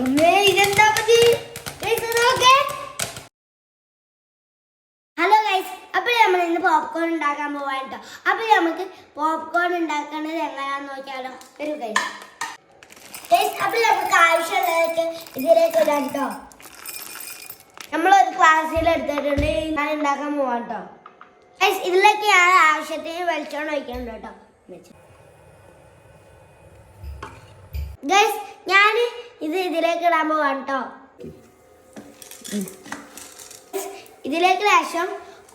ഇതെന്താ പറ്റി hello guys അപ്പോൾ നമ്മൾ ഇന്ന് പോപ്കോൺ ഉണ്ടാക്കാൻ പോവാൻ കേട്ടോ നമുക്ക് പോപ്കോൺ ഉണ്ടാക്കുന്നത് എങ്ങനെയാന്ന് നോക്കിയാലോ. ഒരു ഗൈസ് ഗൈസ് നമുക്ക് ആവശ്യമുള്ളതൊക്കെ ഇതിലേക്ക് ഇടാം കേട്ടോ നമ്മളൊരു ക്ലാസ്സിൽ എടുത്തിട്ടുണ്ട് ഞാൻ ഉണ്ടാക്കാൻ പോവാം ഗൈസ് ഇതിലേക്ക് ഞാൻ ആവശ്യത്തിന് വെളിച്ചോണ്ട് ഒഴിക്കുന്നുണ്ട് കേട്ടോ ഗൈസ് ഞാൻ ഇത് ഇതിലേക്ക് ഇടാൻ പോവാം കേട്ടോ ഇതിലേക്ക് ലേശം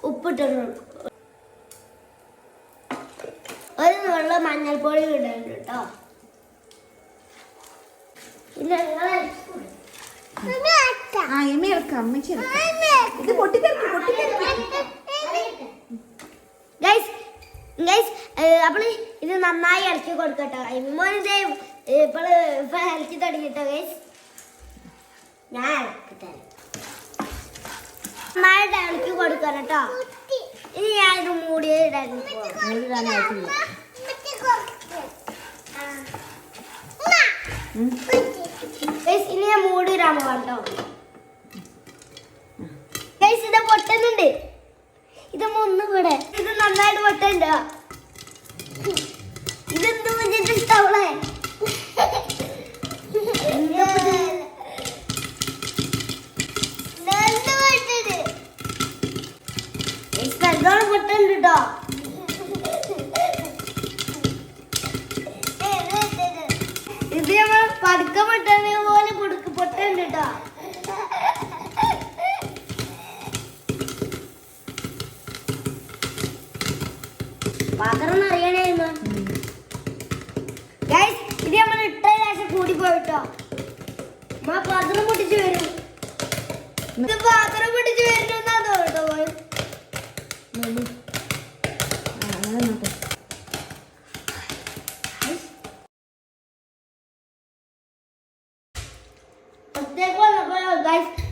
ഉപ്പിട്ടിട്ടുണ്ട് ഒരു നുള്ള മഞ്ഞൾപ്പൊടി ഇടുന്നുണ്ട് കേട്ടോ ഗൈസ് ഗൈസ് അപ്പോൾ ഇത് നന്നായി ഇളക്കി കൊടുക്കട്ടോ. ഇമ്മോനിത് ഇപ്പോൾ ഇപ്പോൾ ഇറക്കി തുടങ്ങിട്ടോ ഗൈസ് ഞാൻ ഇറക്കി തരാം ഇളക്കി കൊടുക്കണം കേട്ടോ ഇനി ഞാനിത് മൂടി ഇടാൻ ഇനി ഞാൻ മൂടി ഇടാൻ കേട്ടോ ഗൈസ് ഇത് പൊട്ടുന്നുണ്ട്. ഇത് ഒന്നും കൂടെ. ഇത് നന്നായിട്ട് പൊട്ടുന്നുണ്ട് ഇതെന്ത് വെച്ചിട്ടുള്ളേ നല്ലോണം പൊട്ടുണ്ട് ഇത് നമ്മൾ പടുക്ക പൊട്ടണ പോലെ കൊടുക്ക് പൊട്ടുണ്ട് കേട്ടോ പാത്രം അറിയണേന്ന് ഇത് നമ്മൾ ഇട്ട ശേഷം കൂടി പോയിട്ടോ. പാത്രം പൊട്ടിച്ചു വരും. പാത്രം പൊട്ടിച്ചു വരുന്നെന്നാ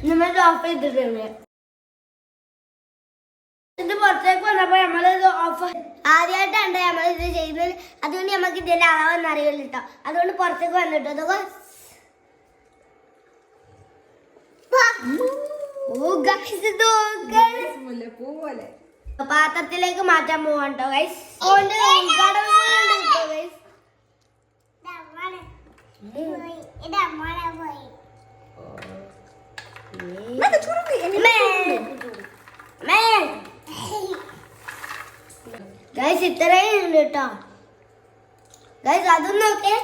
നമ്മൾ ഓഫ് ചെയ്തിട്ടുണ്ട് ഇത് പുറത്തേക്ക് വന്നപ്പോ നമ്മളിത് ഓഫ് ആദ്യമായിട്ടാണ് നമ്മൾ ഇത് ചെയ്യുന്നത് അതുകൊണ്ട് നമുക്ക് ഇതിന്റെ അളവൊന്നും അറിയില്ല കേട്ടോ അതുകൊണ്ട് പുറത്തേക്ക് വന്നിട്ടോ അതൊക്കെ പാത്രത്തിലേക്ക് മാറ്റാൻ പോവാണ്ടോ ഗൈസ് കടവുകളുണ്ട് കേട്ടോ ഗൈസ് ഇത്രയും ഉണ്ട് കേട്ടോ ഗൈസ് അതും നോക്കേ.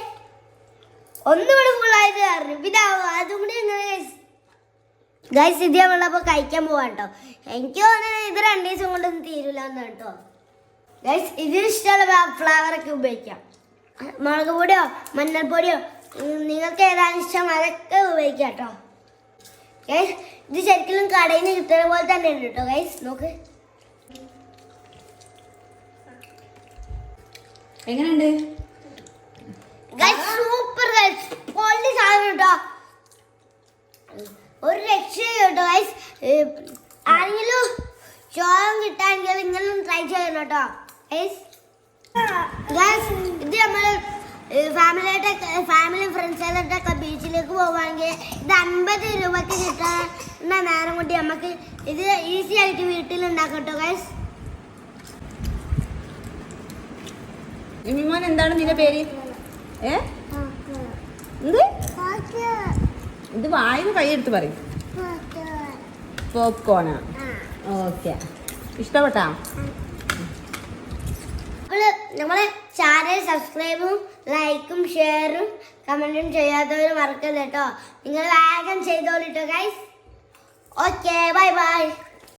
ഒന്നുകൂടെ ഫുള്ളായിട്ട് കയറി പിന്നെ അതും കൂടി എങ്ങനെ ഗൈസ് ഗൈസ് ഇത് നമ്മളപ്പോൾ കഴിക്കാൻ പോവാ കേട്ടോ എനിക്ക് തോന്നുന്നത് ഇത് രണ്ട് ദിവസം കൊണ്ടൊന്നും തീരില്ല എന്ന് കേട്ടോ ഗൈസ് ഇതിന് ഇഷ്ടമുള്ള ഒക്കെ ഉപയോഗിക്കാം. മുളക് പൊടിയോ മഞ്ഞൾപ്പൊടിയോ നിങ്ങൾക്ക് ഏതാണ് ഇഷ്ടം? അതൊക്കെ ഉപയോഗിക്കാം കേട്ടോ ഗൈസ് ഇത് ശരിക്കും കടയിൽ നിന്ന് കിട്ടുന്ന പോലെ തന്നെ ഉണ്ട് കേട്ടോ ഗൈസ് നോക്ക്. എങ്ങനെയുണ്ട്? സൂപ്പർ ഗൈസ് പൊള്ളി സാധനം കേട്ടോ. ഒരു രക്ഷയും കേട്ടോ ഗൈസ് ആരെങ്കിലും ചോളം കിട്ടാണെങ്കിൽ നിങ്ങളും ട്രൈ ചെയ്യണം കേട്ടോ ഗൈസ് ഗൈസ് ഇത് നമ്മൾ ഫാമിലിയായിട്ടൊക്കെ ഫാമിലി ഫ്രണ്ട്സായിട്ടൊക്കെ ബീച്ചിലേക്ക് പോവാണെങ്കിൽ ഇത് അൻപത് രൂപക്ക് കിട്ടുന്ന നേരം കൊണ്ട് നമുക്ക് ഇത് ഈസി ആയിട്ട് വീട്ടിൽ ഉണ്ടാക്കാം കേട്ടോ ഗൈസ് എമിമോൻ എന്താണ് നിന്റെ പേര്? ഏ? എന്ത്? ഇത് വായു കൈയെടുത്ത് പറയും. പോപ്കോണാ ഓക്കെ ഇഷ്ടപ്പെട്ടാ? നമ്മളെ ചാനൽ സബ്സ്ക്രൈബും ലൈക്കും ഷെയറും കമന്റും ചെയ്യാത്തവർ മറക്കരുത് കേട്ടോ നിങ്ങൾ വേഗം ചെയ്തോളിട്ടോ ഗൈസ് ഓക്കെ ബൈ ബൈ